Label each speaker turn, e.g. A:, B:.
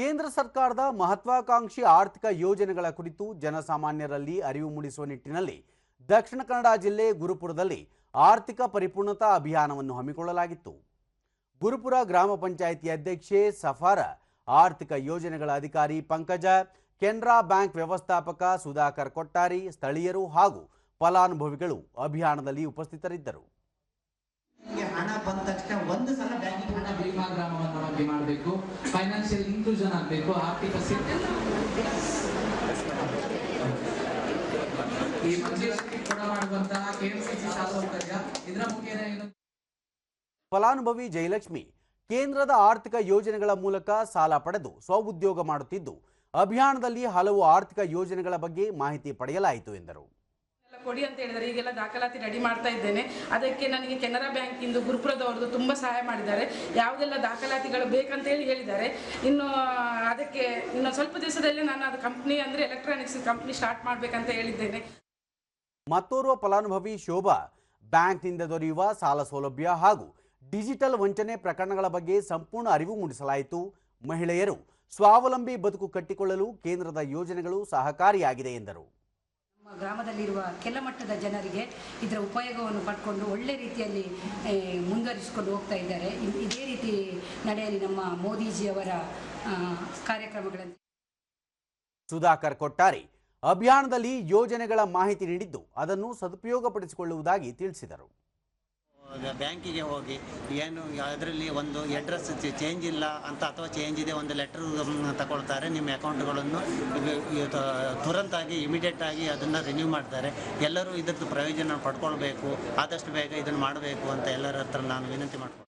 A: ಕೇಂದ್ರ ಸರ್ಕಾರದ ಮಹತ್ವಾಕಾಂಕ್ಷಿ ಆರ್ಥಿಕ ಯೋಜನೆಗಳ ಕುರಿತು ಜನಸಾಮಾನ್ಯರಲ್ಲಿ ಅರಿವು ಮೂಡಿಸುವ ನಿಟ್ಟಿನಲ್ಲಿ ದಕ್ಷಿಣ ಕನ್ನಡ ಜಿಲ್ಲೆ ಗುರುಪುರದಲ್ಲಿ ಆರ್ಥಿಕ ಪರಿಪೂರ್ಣತಾ ಅಭಿಯಾನವನ್ನು ಹಮ್ಮಿಕೊಳ್ಳಲಾಗಿತ್ತು. ಗುರುಪುರ ಗ್ರಾಮ ಪಂಚಾಯಿತಿ ಅಧ್ಯಕ್ಷೆ ಸಫಾರ, ಆರ್ಥಿಕ ಯೋಜನೆಗಳ ಅಧಿಕಾರಿ ಪಂಕಜ, ಕೆನರಾ ಬ್ಯಾಂಕ್ ವ್ಯವಸ್ಥಾಪಕ ಸುಧಾಕರ್ ಕೊಟ್ಟಾರಿ, ಸ್ಥಳೀಯರು ಹಾಗೂ ಫಲಾನುಭವಿಗಳು ಅಭಿಯಾನದಲ್ಲಿ ಉಪಸ್ಥಿತರಿದ್ದರು.
B: ಬಗ್ಗೆ ಮಾಡಬೇಕು ಫೈನಾನ್ಷಿಯಲ್ ಇನ್ಕ್ಲೂಷನ್ ಆಗಬೇಕು, ಆರ್ಥಿಕ ಈ
A: ಫಲಾನುಭವಿ ಜಯಲಕ್ಷ್ಮಿ ಕೇಂದ್ರದ ಆರ್ಥಿಕ ಯೋಜನೆಗಳ ಮೂಲಕ ಸಾಲ ಪಡೆದು ಸ್ವಉದ್ಯೋಗ ಮಾಡುತ್ತಿದ್ದು, ಅಭಿಯಾನದಲ್ಲಿ ಹಲವು ಆರ್ಥಿಕ ಯೋಜನೆಗಳ ಬಗ್ಗೆ ಮಾಹಿತಿ ಪಡೆಯಲಾಯಿತು ಎಂದರು.
C: ಕೊಡಿ ಅಂತ ಹೇಳಿದರೆ ಈಗೆಲ್ಲ ದಾಖಲಾತಿ ರೆಡಿ ಮಾಡ್ತಾ ಇದ್ದೇನೆ. ಅದಕ್ಕೆ ನನಗೆ ಕೆನರಾ ಬ್ಯಾಂಕಿಂದು ಗುರುಪುರದವ್ರದ್ದು ತುಂಬ ಸಹಾಯ ಮಾಡಿದ್ದಾರೆ. ಯಾವುದೆಲ್ಲ ದಾಖಲಾತಿಗಳು ಬೇಕಂತ ಹೇಳಿ ಹೇಳಿದ್ದಾರೆ. ಇನ್ನು ಅದಕ್ಕೆ ಇನ್ನು ಸ್ವಲ್ಪ ದಿವಸದಲ್ಲಿ ನಾನು ಅದು ಕಂಪ್ನಿ ಅಂದರೆ ಎಲೆಕ್ಟ್ರಾನಿಕ್ಸ್ ಕಂಪ್ನಿ ಸ್ಟಾರ್ಟ್ ಮಾಡಬೇಕಂತ ಹೇಳಿದ್ದೇನೆ.
A: ಮತ್ತೋರ್ವ ಫಲಾನುಭವಿ ಶೋಭಾ ಬ್ಯಾಂಕ್ನಿಂದ ದೊರೆಯುವ ಸಾಲ ಸೌಲಭ್ಯ ಹಾಗೂ ಡಿಜಿಟಲ್ ವಂಚನೆ ಪ್ರಕರಣಗಳ ಬಗ್ಗೆ ಸಂಪೂರ್ಣ ಅರಿವು ಮೂಡಿಸಲಾಯಿತು. ಮಹಿಳೆಯರು ಸ್ವಾವಲಂಬಿ ಬದುಕು ಕಟ್ಟಿಕೊಳ್ಳಲು ಕೇಂದ್ರದ ಯೋಜನೆಗಳು ಸಹಕಾರಿಯಾಗಿದೆ ಎಂದರು.
D: ಗ್ರಾಮದಲ್ಲಿರುವ ಕೆಲ ಮಟ್ಟದ ಜನರಿಗೆ ಇದರ ಉಪಯೋಗವನ್ನು ಪಡ್ಕೊಂಡು ಒಳ್ಳೆ ರೀತಿಯಲ್ಲಿ ಮುಂದುವರಿಸಿಕೊಂಡು ಹೋಗ್ತಾ ಇದ್ದಾರೆ. ಇದೇ ರೀತಿ ನಡೆಯಲಿ ನಮ್ಮ ಮೋದಿಜಿಯವರ ಕಾರ್ಯಕ್ರಮಗಳಲ್ಲಿ.
A: ಸುಧಾಕರ್ ಕೊಟ್ಟಾರಿ. ಅಭಿಯಾನದಲ್ಲಿ ಯೋಜನೆಗಳ ಮಾಹಿತಿ ನೀಡಿದ್ದು ಅದನ್ನು ಸದುಪಯೋಗಪಡಿಸಿಕೊಳ್ಳುವುದಾಗಿ ತಿಳಿಸಿದರು.
E: ಬ್ಯಾಂಕಿಗೆ ಹೋಗಿ ಏನು ಅದರಲ್ಲಿ ಒಂದು ಅಡ್ರೆಸ್ ಚೇಂಜ್ ಇಲ್ಲ ಅಂತ ಅಥವಾ ಚೇಂಜ್ ಇದೆ ಒಂದು ಲೆಟರ್ ತಗೊಳ್ತಾರೆ, ನಿಮ್ಮ ಅಕೌಂಟ್ಗಳನ್ನು ತುರಂತಾಗಿ ಇಮಿಡಿಯೇಟ್ ಆಗಿ ಅದನ್ನು ರಿನ್ಯೂ ಮಾಡ್ತಾರೆ. ಎಲ್ಲರೂ ಇದ್ರದ್ದು ಪ್ರಯೋಜನ ಪಡ್ಕೊಳ್ಬೇಕು, ಆದಷ್ಟು ಬೇಗ ಇದನ್ನು ಮಾಡಬೇಕು ಅಂತ ಎಲ್ಲರ ಹತ್ರ ನಾನು ವಿನಂತಿ ಮಾಡ್ತೀನಿ